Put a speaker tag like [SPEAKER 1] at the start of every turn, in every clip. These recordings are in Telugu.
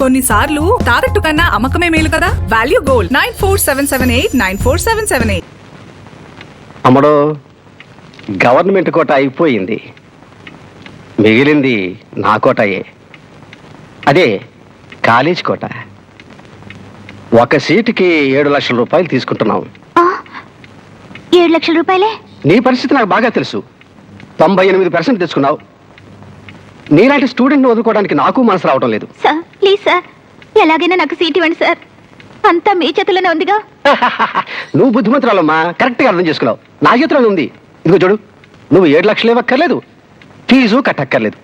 [SPEAKER 1] కొన్నిసార్లు తాకట్టు కన్నా అమ్మకమే మేలు కదా? Value gold nine four seven seven eight nine four seven seven eight.
[SPEAKER 2] అమ్మడో government కోట అయిపోయింది. మిగిలింది నా కోటయే. అదే కాలేజ్ కోట. ఒక సీటుకి ఏడు లక్షల రూపాయలు తీసుకుంటున్నాం.
[SPEAKER 3] ఆ, ఏడు లక్షల రూపాయలే?
[SPEAKER 2] నీ పరిస్థితి నాకు బాగా తెలుసు. తొంభై ఎనిమిది పర్సెంట్ తెచ్చుకున్నావు. నీలాంటి స్టూడెంట్ని వదులుకోవడానికి నాకు మనసు రావడం లేదు.
[SPEAKER 3] Sir please sir. ఎలాగైనా నాకు సీట్ ఇవ్వండి సార్. అంతా మీ చేతిలోనే ఉందిగా.
[SPEAKER 2] నువ్వు బుద్ధిమంతురాలమ్మా. కరెక్ట్గా అర్థం చేసుకున్నావు. నా చేతిలోనే ఉంది. ఇదిగో చూడు. నువ్వు ఏడు లక్షలు ఇవ్వక్కర్లేదు. ఫీజు కట్టక్కర్లేదు.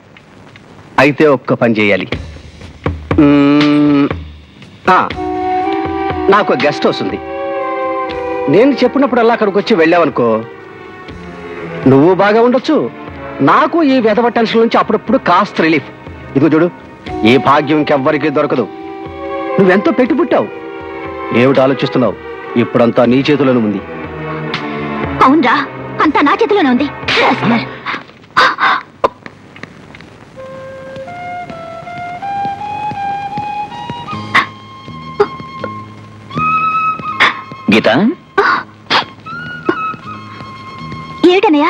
[SPEAKER 2] అయితే ఒక్క పని చేయాలి. ఆ, నాకు గెస్ట్ హౌస్ ఉంది. నేను చెప్పినప్పుడల్లా అక్కడికి వచ్చి వెళ్ళావనుకో నువ్వు బాగా ఉండొచ్చు. నాకు ఈ వెధవ టెన్షన్ నుంచి అప్పుడప్పుడు కాస్త రిలీఫ్. ఇదిగో చూడు. ఈ భాగ్యం ఇంకెవ్వరికీ దొరకదు. నువ్వెంతో పెట్టి పుట్టావు ఏమిటి ఆలోచిస్తున్నావు? ఇప్పుడంతా నీ చేతిలోనే ఉంది.
[SPEAKER 3] అవునరా అంతా నా చేతిలోనే ఉంది.
[SPEAKER 4] గీత?
[SPEAKER 3] ఏమిటన్నయ్య?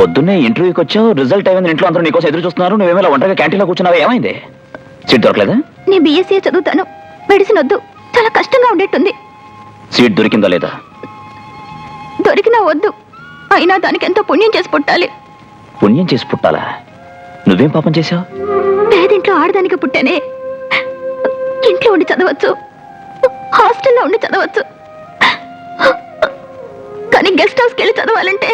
[SPEAKER 4] పొద్దున్నే ఇంటర్వ్యూకి వచ్చావు రిజల్ట్ అయింది ఇంట్లో అందరూ నీకోసం ఎదురు చూస్తున్నారు నువ్వేమైనా ఒంటరిగా క్యాంటీన్లో కూర్చున్నావా ఏమైంది? సీట్ దొరకలేదా?
[SPEAKER 3] నేను బీఎస్సీ చదువుతాను. మెడిసిన్ వద్దు. చాలా కష్టంగా ఉండేట్టుంది.
[SPEAKER 4] సీట్ దొరికిందా లేదా?
[SPEAKER 3] దొరికినా వద్దు. అయినా దానికి ఎంతో పుణ్యం చేసి పుట్టాలి.
[SPEAKER 4] పుణ్యం చేసి పుట్టాలా? నువ్వేం పాపం చేశావు?
[SPEAKER 3] పేదింట్లో ఆడదానికి పుట్టానే. ఇంట్లో ఉండి చదవచ్చు. హాస్టల్లో ఉండి చదవచ్చు. కానీ గెస్ట్ హౌస్కి వెళ్ళి చదవాలంటే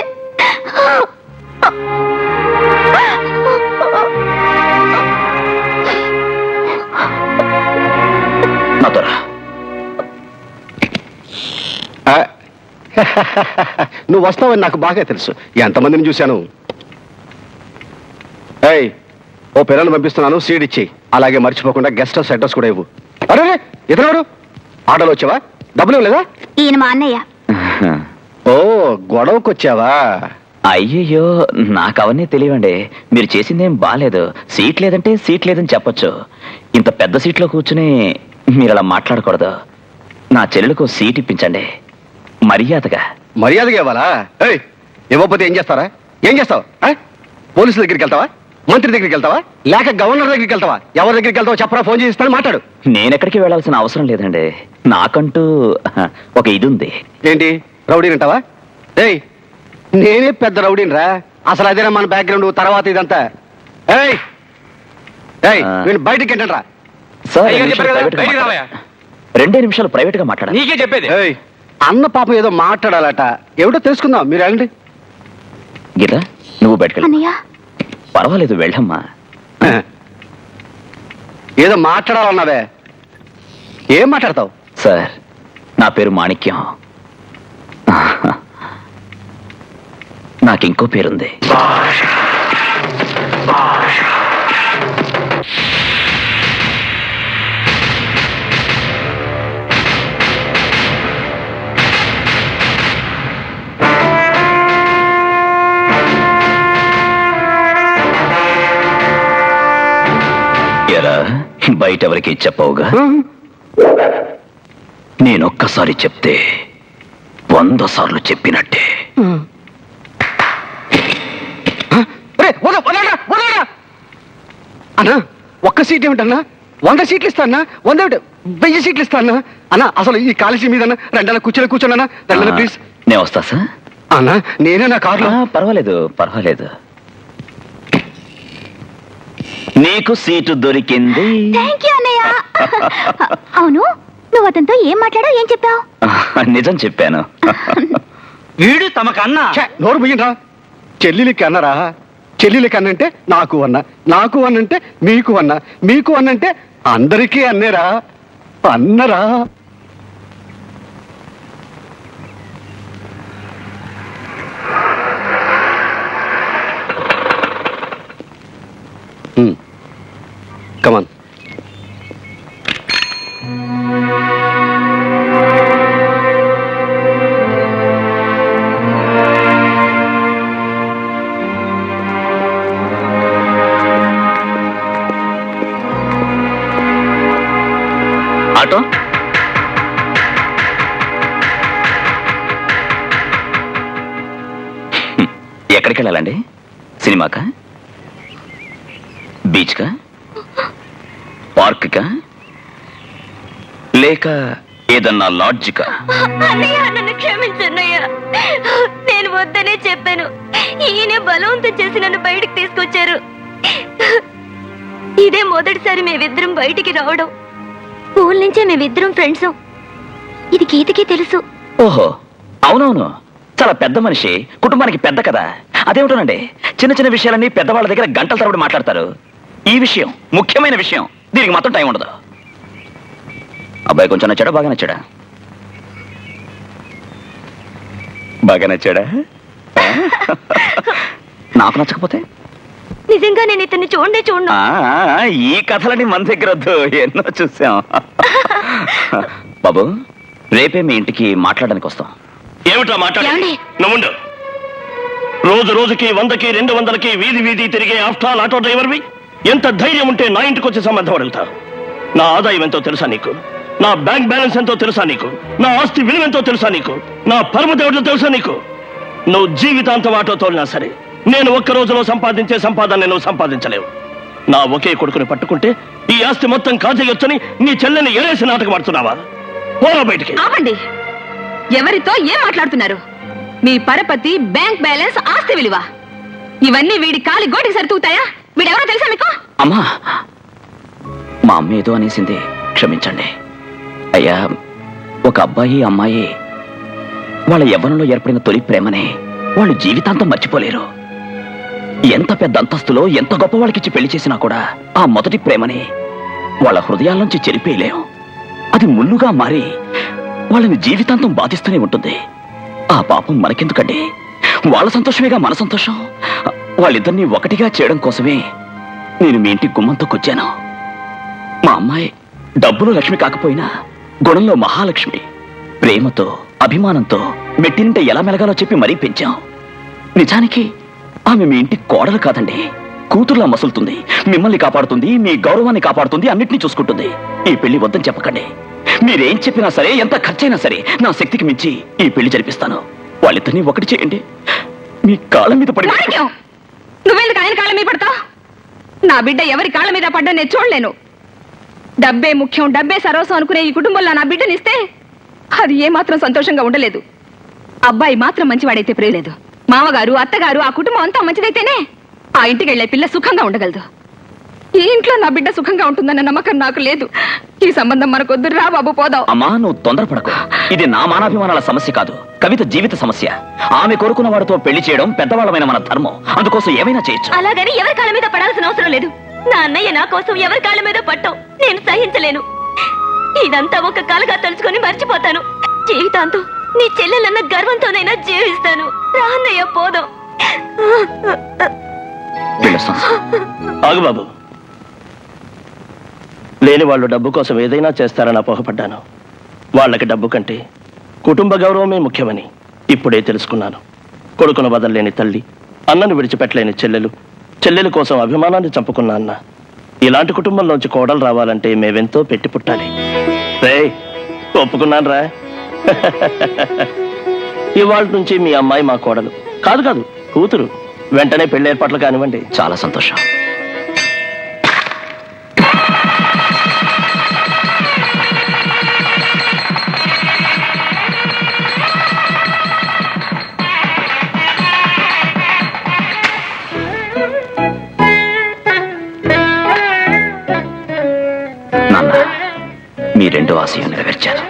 [SPEAKER 2] నువ్వు వస్తావని నాకు బాగా తెలుసు. ఎంతమందిని చూశాను? ఏయ్ ఓ పిల్లల్ని పంపిస్తున్నాను సీడ్ ఇచ్చి. అలాగే మర్చిపోకుండా గెస్ట్ హౌస్ అడ్రస్ కూడా ఇవ్వు. అరే ఇతరుడు ఆటోలో వచ్చావా? డబ్బులు ఇవ్వలేదా?
[SPEAKER 3] ఈయన మా అన్నయ్య.
[SPEAKER 2] ఓ గొడవకు వచ్చావా
[SPEAKER 4] అయ్యయ్యో నాకు అవన్నీ తెలియండి మీరు చేసిందేం బాలేదు. సీట్ లేదంటే సీట్ లేదని చెప్పొచ్చు. ఇంత పెద్ద సీట్లో కూర్చుని మీరు అలా మాట్లాడకూడదు. నా చెల్లెలకు సీట్ ఇప్పించండి. మర్యాదగా.
[SPEAKER 2] మర్యాదగా ఇవ్వాలా? ఏయ్ ఇవ్వకపోతే ఏం చేస్తారా? ఏం చేస్తావు? ఆ? పోలీసుల దగ్గరికి వెళ్తావా? మంత్రి దగ్గరికి వెళ్తావా? లేక గవర్నర్ దగ్గరికి వెళ్తావా? ఎవరి దగ్గరికి వెళ్తావో చెప్పరా ఫోన్ చేసి ఇస్తాను మాట్లాడు.
[SPEAKER 4] నేనెక్కడికి వెళ్ళాల్సిన అవసరం లేదండి. నాకంటూ ఒక ఇది ఉంది.
[SPEAKER 2] ఏంటి? రౌడీని అంటావా? ఏయ్ నేనే పెద్ద రౌడీని రా అసలు అదేనా మన బ్యాక్గ్రౌండ్ తర్వాత ఇదంతా? ఏయ్! ఏయ్
[SPEAKER 4] ఆ.
[SPEAKER 2] వీళ్ళు బయటికి ఏంటండి రా
[SPEAKER 4] సార్
[SPEAKER 5] అయ్యో,
[SPEAKER 4] రెండు నిమిషాలు ప్రైవేట్గా. రెండే ప్రైవేట్గా మాట్లాడాలి
[SPEAKER 5] నీకే చెప్పేది.
[SPEAKER 2] ఏయ్. అన్న పాపం ఏదో మాట్లాడాలట. ఏమిటో తెలుసుకుందాం మీరు వెళ్ళండి
[SPEAKER 4] గీత నువ్వు బయటకెళ్ళి
[SPEAKER 3] అన్నయ్య.
[SPEAKER 4] పర్వాలేదు వెళ్ళమ్మా.
[SPEAKER 2] ఏదో మాట్లాడాలన్నావే. ఏం మాట్లాడతావు?
[SPEAKER 4] సార్ నా పేరు మాణిక్యం. నాకు ఇంకో పేరుంది. ఎరా బయట ఎవరికి చెప్పవుగా? నేనొక్కసారి చెప్తే వంద సార్లు చెప్పినట్టే.
[SPEAKER 2] అన్నా ఒక్క సీట్ ఏమిటన్నా? వంద సీట్లు ఇస్తానా వంద ఏమిటి? వెయ్యి సీట్లు ఇస్తానా అన్నా? అసలు ఈ కాలేజీ మీద రెండన కూర్చొని కూర్చోనన్నా? రెండన ప్లీజ్
[SPEAKER 4] నేను వస్తా సార్.
[SPEAKER 2] అన్నా నేనే నా కార్లో.
[SPEAKER 4] పర్వాలేదు పర్వాలేదు. నీకు సీటు దొరికింది.
[SPEAKER 3] అవును నువ్వు అతనితో ఏం మాట్లాడావు ఏం చెప్పావు?
[SPEAKER 4] నిజం చెప్పాను.
[SPEAKER 5] వీడు తమకన్నా.
[SPEAKER 2] నోరు ముయ్యరా చెల్లిలికి అన్నరా చెల్లిలికి అన్నంటే నాకు అన్న నాకు అన్నంటే మీకు అన్న మీకు అన్నంటే అందరికీ అన్నేరా అన్నరా. కమాన్
[SPEAKER 4] ఆటో ఎక్కడికి వెళ్ళాలండి సినిమాకా? బీచ్కా? పార్క్కా? లేక ఏదన్నా లాడ్జికా?
[SPEAKER 3] నన్ను నేను వద్దనే చెప్పాను. ఈయన బలవంతం చేసి నన్ను బయటికి తీసుకొచ్చారు. ఇదే మొదటిసారి మేమిద్దరం బయటికి రావడం. స్కూల్ నుంచే మేమిద్దరం ఫ్రెండ్స్ ఇది గీతకి తెలుసు.
[SPEAKER 4] ఓహో అవునవును. చాలా పెద్ద మనిషి కుటుంబానికి పెద్ద కదా. అదేమిటోనండి? చిన్న చిన్న విషయాలన్నీ పెద్దవాళ్ళ దగ్గర గంటల తరబడి మాట్లాడతారు. ఈ విషయం ముఖ్యమైన విషయం దీనికి మాత్రం టైం ఉండదు. అబ్బాయి కొంచెం నచ్చాడా? బాగా నచ్చాడా? బాగా నచ్చాడా? నాకు నచ్చకపోతే?
[SPEAKER 3] నిజంగా నేను ఇతన్ని చూడండి చూడను.
[SPEAKER 4] ఆ, ఈ కథలని మన దగ్గర వద్దు. ఎన్నో చూసాం. బాబు రేపే మీ ఇంటికి మాట్లాడడానికి వస్తాం.
[SPEAKER 5] ఏమిటా మాట్లాడి
[SPEAKER 3] ఏమండి?
[SPEAKER 5] నువ్వుండు. రోజు రోజుకి వందకి రెండు వందలకి వీధి వీధి తిరిగే ఆఫ్టాల్ ఆటో డ్రైవర్వి. ఎంత ధైర్యం ఉంటే నా ఇంటికి వచ్చి సంబంధం అడుగుతా. నా ఆదాయం ఎంతో తెలుసా నీకు? నా బ్యాంక్ బ్యాలెన్స్ ఎంతో తెలుసా నీకు? నా ఆస్తి విలువ ఎంతో తెలుసా నీకు? నా పరమదేవుడు తెలుసా నీకు? నువ్వు జీవితాంతం ఆటో తోలినా సరే నేను ఒక్క రోజులో సంపాదించే సంపాదన నువ్వు సంపాదించలేవు. నా ఒకే కొడుకుని పట్టుకుంటే ఈ ఆస్తి మొత్తం కాజేయొచ్చని నీ చెల్లెని ఏరేసి నాటకం ఆడుతున్నావా? పోరా బయటికి.
[SPEAKER 6] ఆపండి. ఎవరితో ఏం మాట్లాడుతున్నారు? మీ పరపతి బ్యాంక్ బ్యాలెన్స్ ఆస్తి విలువ. ఇవన్నీ వీడి కాలి గోటికి సరితూగుతాయా? వీడెవరో తెలుసా మీకు?
[SPEAKER 4] అమ్మా మా అమ్మ ఏదో అనేసింది. క్షమించండి. అయ్యా ఒక అబ్బాయి అమ్మాయి వాళ్ళ యవ్వనంలో ఏర్పడిన తొలి ప్రేమనే వాళ్ళు జీవితాంతం మర్చిపోలేరు. ఎంత పెద్ద అంతస్తులో ఎంత గొప్ప వాళ్ళకిచ్చి పెళ్ళి చేసినా కూడా ఆ మొదటి ప్రేమని వాళ్ళ హృదయాల నుంచి చెరిపేయలేం. అది ముళ్ళుగా మారి వాళ్ళని జీవితాంతం బాధిస్తూనే ఉంటుంది. ఆ పాపం మనకెందుకండి? వాళ్ళ సంతోషమేగా మన సంతోషం? వాళ్ళిద్దరినీ ఒకటిగా చేయడం కోసమే నేను మీ ఇంటి గుమ్మంతో మా అమ్మాయి డబ్బులు లక్ష్మి కాకపోయినా గుణంలో మహాలక్ష్మి. ప్రేమతో అభిమానంతో మెట్టింటే ఎలా మెలగాలో చెప్పి మరీ పెంచాం. నిజానికి ఆమె మీ ఇంటి కోడలు కాదండి. కూతుర్లా మసులుతుంది. మిమ్మల్ని కాపాడుతుంది మీ గౌరవాన్ని కాపాడుతుంది అన్నిటినీ చూసుకుంటుంది. ఈ పెళ్ళి వద్దని చెప్పకండి. మీరేం చెప్పినా సరే ఎంత ఖర్చైనా సరే నా శక్తికి మించి ఈ పెళ్ళి జరిపిస్తాను. వాళ్ళిద్దరినీ ఒకటి చేయండి. మీ కాళ్ళ మీద పడి
[SPEAKER 6] నువ్వెందుకు ఆయన కాళ్ళ మీద పడతావు? నా బిడ్డ ఎవరి కాళ్ళ మీద పడ్డా నేను చూడలేను. డబ్బే ముఖ్యం డబ్బే సర్వస్వం అనుకునే ఈ కుటుంబంలో నా బిడ్డనిస్తే అది ఏమాత్రం సంతోషంగా ఉండలేదు. అబ్బాయి మాత్రం మంచివాడైతే ప్రేలేదు మామగారు అత్తగారు ఆ కుటుంబం అంతా మంచిదైతేనే ఆ ఇంటికి వెళ్ళే పిల్ల సుఖంగా ఉండగలదు. ఈ ఇంట్లో నా బిడ్డ సుఖంగా ఉంటుందన్న నమ్మకం నాకు లేదు. ఈ సంబంధం మనకొద్దు రా బాబు పోదాం.
[SPEAKER 4] అమ్మా నువ్వు తొందరపడకు. ఇది నా మానాభిమానాల సమస్య కాదు. కవిత జీవిత సమస్య. ఆమె కోరుకున్న వాడితో పెళ్ళి చేయడం పెద్దవాళ్ళమైన మన ధర్మం. అందుకోసం ఏమైనా చేయొచ్చు.
[SPEAKER 3] అలాగని ఎవరి కాళ్ళ మీద పడాల్సిన అవసరం లేదు. నా అన్నయ్య నా కోసం ఎవరి కాళ్ళ మీద పట్టం. నేను సహించలేను. ఇదంతా ఒక కలగా తలుచుకొని మర్చిపోతాను. జీవితాంతం నీ చెల్లెలన్న గర్వంతోనైనా జీవిస్తాను. రాన్నయ్య పోదాం.
[SPEAKER 5] ఆగు బాబు. లేని వాళ్ళు డబ్బు కోసం ఏదైనా చేస్తారని అపోహపడ్డాను. వాళ్ళకి డబ్బు కంటే కుటుంబ గౌరవమే ముఖ్యమని ఇప్పుడే తెలుసుకున్నాను. కొడుకును వదలలేని తల్లి అన్నను విడిచిపెట్టలేని చెల్లెలు చెల్లెల కోసం అభిమానాన్ని చంపుకున్న అన్న. ఇలాంటి కుటుంబంలోంచి కోడలు రావాలంటే మేవెంతో పెట్టి పుట్టాలి. రే ఒప్పుకున్నాను రా ఇవాళ నుంచి మీ అమ్మాయి మా కోడలు. కాదు కాదు కూతురు. వెంటనే పెళ్ళి ఏర్పాట్లు కానివ్వండి.
[SPEAKER 4] చాలా సంతోషం. నాన్న మీ రెండో ఆశయం నెరవేర్చాను